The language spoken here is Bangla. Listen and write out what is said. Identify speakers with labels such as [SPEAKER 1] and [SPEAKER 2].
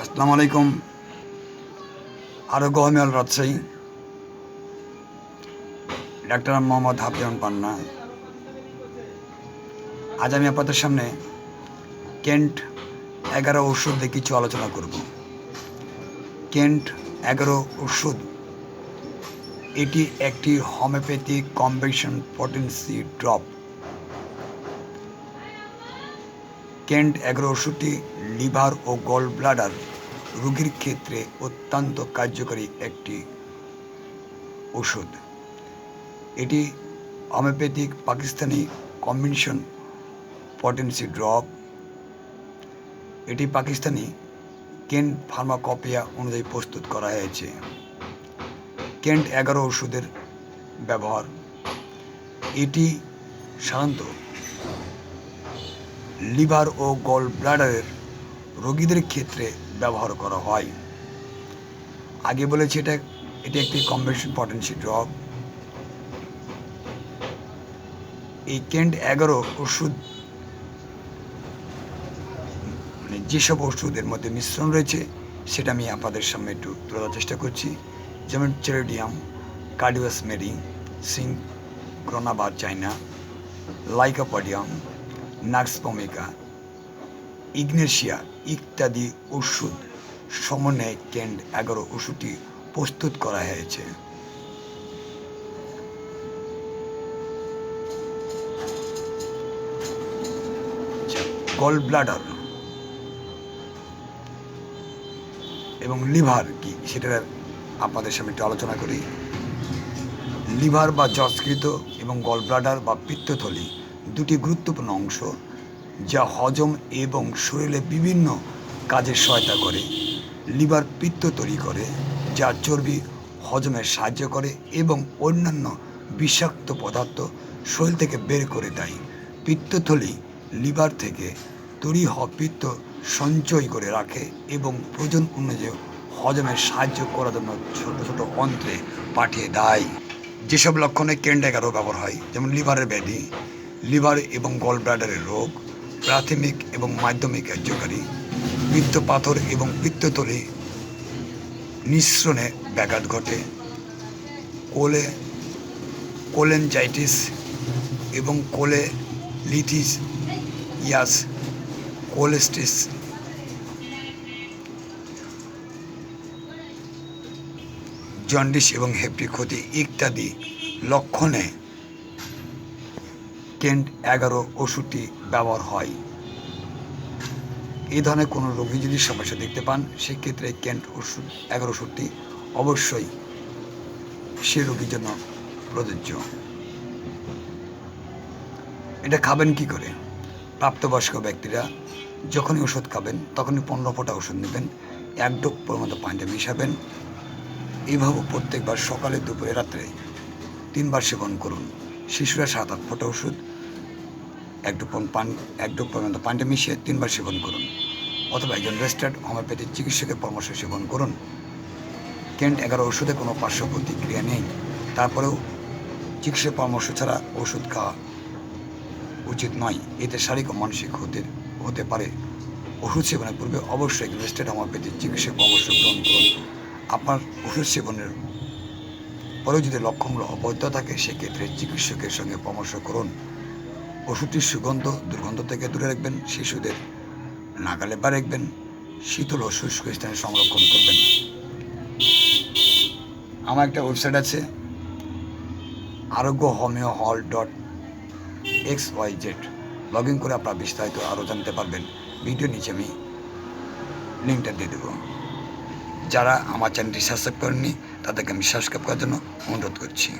[SPEAKER 1] আসসালামু আলাইকুম। আরোগ্য হোমিয়াল রাজশাহী। ডাক্তার মোহাম্মদ হাফিজান পান্না। আজ আমি আপনাদের সামনে কেন্ট এগারো ওষুধ দিয়ে কিছু আলোচনা করব। কেন্ট এগারো ওষুধ, এটি একটি homeopathic combination potency drop. Kent এগারো ওষুধটি লিভার ও গল ব্লাডার রোগীর ক্ষেত্রে অত্যন্ত কার্যকরী একটি ওষুধ। এটি homeopathic Pakistani combination potency drop এটি পাকিস্তানি কেন্ট ফার্মাকপিয়া অনুযায়ী প্রস্তুত করা হয়েছে। কেন্ট এগারো ওষুধের ব্যবহার। এটি সাধারণত লিভার ও গল ব্লাডারের রোগীদের ক্ষেত্রে ব্যবহার করা হয়। আগে বলেছি এটা, এটি একটি কম্বিনেশন পটেন্সি ড্রপ এই কেন্ট এগারো ওষুধ মানে যেসব ওষুধের মধ্যে মিশ্রণ রয়েছে, সেটা আমি আপনাদের সামনে একটু তুলে ধরার চেষ্টা করছি। যেমন চেরেডিয়াম কার্ডিওসমেরি সিং ক্রোনাবার china lycopodium nux vomica ignatia ইত্যাদি ওষুধ সমন্বয়ে কেন্ড এগারো ওষুধটি প্রস্তুত করা হয়েছে। গল ব্লাডার এবং লিভার কি, সেটা আপনাদের সামনে একটু আলোচনা করি। লিভার বা যস্কৃত এবং গল ব্লাডার বা পিত্তথলি দুটি গুরুত্বপূর্ণ অংশ, যা হজম এবং শরীরে বিভিন্ন কাজে সহায়তা করে, লিভার পিত্ত তৈরি করে, যা চর্বি হজমে সাহায্য করে এবং অন্যান্য বিষাক্ত পদার্থ শরীর থেকে বের করে দেয়। পিত্তথলি লিভার থেকে তৈরি হওয়া পিত্ত সঞ্চয় করে রাখে এবং প্রয়োজন অনুযায়ী হজমে সাহায্য করার জন্য ছোট ছোট অন্ত্রে পাঠিয়ে দেয়। যেসব লক্ষণে কেন্ডাগারও ব্যবহার হয়, যেমন লিভারের ব্যাধি লিভার এবং গল ব্লাডারের রোগ, প্রাথমিক এবং মাধ্যমিক কার্যকারী পিত্ত পাথর এবং পিত্ততলি নিঃসরণে ব্যাঘাত ঘটে, কোলে কোলেনজাইটিস এবং কোলে লিথিস ইয়াস কোলেস্টিস জন্ডিস এবং হেপটি ক্ষতি ইত্যাদি লক্ষণে কেন্ট এগারো ওষুধটি ব্যবহার হয়। এই ধরনের কোনো রোগী যদি সমস্যা দেখতে পান, সেক্ষেত্রে কেন্ট ওষুধ, এগারো ওষুধটি অবশ্যই সে রোগীর জন্য প্রযোজ্য। এটা খাবেন কি করে? প্রাপ্তবয়স্ক ব্যক্তিরা যখনই ওষুধ খাবেন, তখনই পনেরো ফোঁটা ওষুধ নেবেন, এক ডোপ পরিমাণ পানিতে মিশাবেন। এইভাবে প্রত্যেকবার সকালে, দুপুরে, রাত্রে তিনবার সেবন করুন। শিশুরা সাত আট ফোঁটা ওষুধ এক ডোপ পান, এক ডোপ পরিমাণ পানিতে মিশিয়ে তিনবার সেবন করুন। অথবা একজন রেজিস্টার্ড হোমিওপ্যাথিক চিকিৎসকের পরামর্শ সেবন করুন। কেন্ট এগারো ওষুধে কোনো পার্শ্ব প্রতিক্রিয়া নেই। তারপরেও চিকিৎসা পরামর্শ ছাড়া ওষুধ খাওয়া উচিত নয়। এতে শারীরিক ও মানসিক হতে হতে পারে। ওষুধ সেবনের পূর্বে অবশ্যই একজন রেজিস্টার্ড হোমিওপ্যাথিক চিকিৎসা পরামর্শ গ্রহণ করুন। আপনার ওষুধ সেবনের পরেও যদি লক্ষণগুলো অবৈধ থাকে, সেক্ষেত্রে চিকিৎসকের সঙ্গে পরামর্শ করুন। ওষুধটির সুগন্ধ দুর্গন্ধ থেকে দূরে রাখবেন, শিশুদের নাগালে বা রাখবেন, শীতল ও শুষ্ক স্থানে সংরক্ষণ করবেন। আমার একটা ওয়েবসাইট আছে Arogya homeo hall dot x y z log in করে আপনারা বিস্তারিত আরও জানতে পারবেন। ভিডিও নিচে আমি লিঙ্কটা দিয়ে দেবো। যারা আমার চ্যানেলটি সাবস্ক্রাইব করেননি, তাদেরকে আমি সাবস্ক্রাইব করার জন্য অনুরোধ করছি।